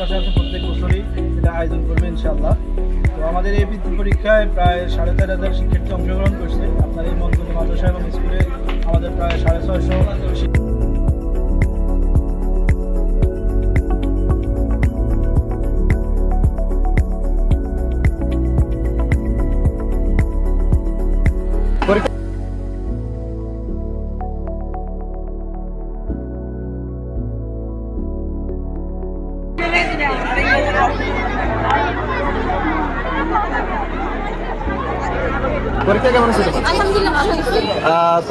প্রত্যাশা আছে প্রত্যেক বছরই এটা আয়োজন করবে ইনশাআল্লাহ। তো আমাদের এই বৃত্তি পরীক্ষায় প্রায় সাড়ে চার হাজার শিক্ষার্থী অংশগ্রহণ করছে। আপনার এই মন্ত্রী মাদ্রাসা এবং স্কুলে আমাদের প্রায় সাড়ে ছয়শো পরীক্ষা কেমন হচ্ছে তোমার? আলহামদুলিল্লাহ ভালো হয়েছে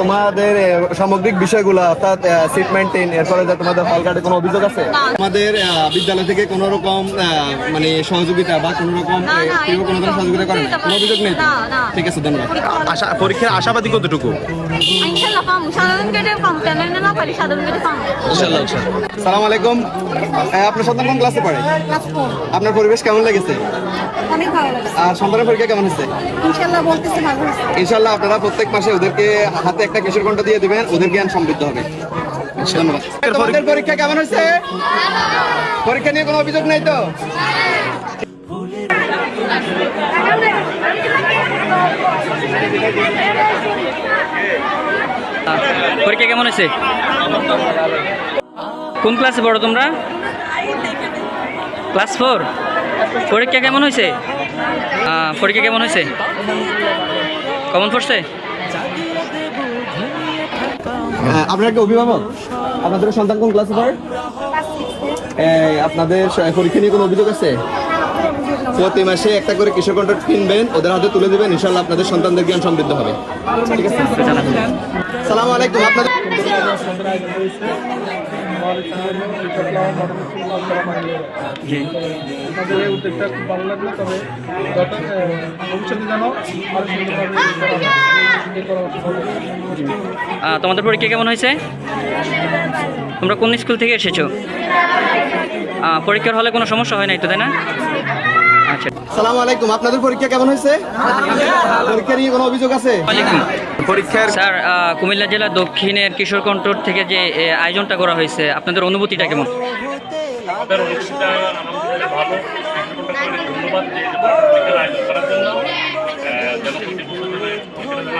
তোমাদের সামগ্রিক বিষয়গুলো অর্থাৎ সিট মেনটেন এরপরে যে তোমাদের হল কার্ডে কোনো অভিযোগ আছে। আমাদের বিদ্যালয় থেকে কোনো রকম আহ, মানে সহযোগিতা বা কোনো রকম কেউ কোনো ধরনের সহযোগিতা করে না কোনো অভিযোগ নেই? তো? না, না। ঠিক আছে ধন্যবাদ। আশা পরীক্ষার আশাবাদী কতটুকু? সালাম আলাইকুম। আপনার সন্তান কোন ক্লাসে পড়ে? আপনার পরিবেশ কেমন লেগেছে? অনেক ভালো লাগছে। আর সন্তানের পরীক্ষা কেমন হচ্ছে ইনশাল্লাহ বলতেছে ভালো হয়েছে ইনশাল্লাহ আপনারা প্রত্যেক মাসে ওদেরকে হাতে একটা কিশোর ঘণ্টা দিয়ে দিবেন ওদের জ্ঞান সমৃদ্ধ হবে। ধন্যবাদ। তোমাদের পরীক্ষা কেমন হয়েছে? পরীক্ষা নিয়ে কোনো অভিযোগ নেই তো? পরীক্ষা কেমন হয়েছে? কোন ক্লাসে পড়ো তোমরা? ক্লাস ফোর পরীক্ষা কেমন হয়েছে? আহ, পরীক্ষা কেমন হয়েছে? কমন পড়ছে? হ্যাঁ, আপনার একটা অভিভাবক? আপনাদের সন্তান কোন ক্লাসে পড়ে? আপনাদের পরীক্ষা নিয়ে কোনো অভিযোগ আছে? প্রতি মাসে একটা করে কিশোর কন্ট্রাক্ট কিনবেন ওদের হাতে তুলে দিবেন ইনশাল্লাহ আপনাদের সন্তানদের জ্ঞান সমৃদ্ধ হবে। সালাম আলাইকুম আপনাদের আপনাদের এই উদ্যোগটা খুব ভালো লাগল তবে ভবিষ্যতে যেন আরও সুন্দরভাবে করা। এই পরামর্শ করব। আহ, তোমাদের পরীক্ষা কেমন হয়েছে? তোমরা কোন স্কুল থেকে এসেছ? পরীক্ষার হলে কোনো সমস্যা হয় নাই তো তাই না? আচ্ছা। সালাম আলাইকুম আপনাদের পরীক্ষা কেমন হয়েছে? পরীক্ষা নিয়ে কোনো অভিযোগ আছে? পরীক্ষার স্যার কুমিল্লা জেলা দক্ষিণের কিশোর কন্ট্রোল থেকে যে আয়োজনটা করা হয়েছে আপনাদের অনুভূতিটা কেমন? আলহামদুলিল্লাহ ভালো ধন্যবাদ। যে আয়োজন করার জন্য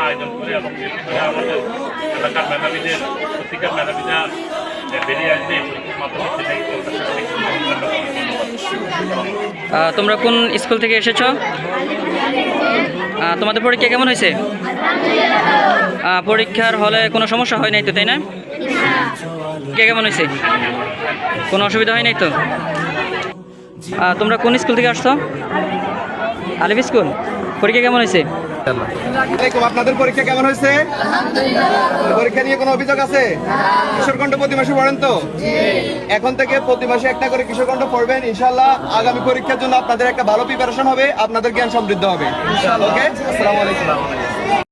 আয়োজন করে এবং আমাদের এলাকার মেধাবীদের মেধাবীরা বেরিয়ে আসবে তোমরা কোন স্কুল থেকে এসেছ? তোমাদের পরীক্ষা কেমন হয়েছে? পরীক্ষার হলে কোনো সমস্যা হয় নাই তো, তাই না? কে কেমন হয়েছে? কোনো অসুবিধা হয় নাই তো? তোমরা কোন স্কুল থেকে আসছো? আলিফ স্কুল? পরীক্ষা কেমন হয়েছে? আপনাদের পরীক্ষা কেমন হয়েছে? পরীক্ষা নিয়ে কোনো অভিযোগ আছে? কিশোরকণ্ঠ প্রতি মাসে পড়েন তো? এখন থেকে প্রতি মাসে একটা করে কিশোরকণ্ঠ পড়বেন ইনশাল্লাহ আগামী পরীক্ষার জন্য আপনাদের একটা ভালো প্রিপারেশন হবে আপনাদের জ্ঞান সমৃদ্ধ হবে। ওকে আসসালামু আলাইকুম।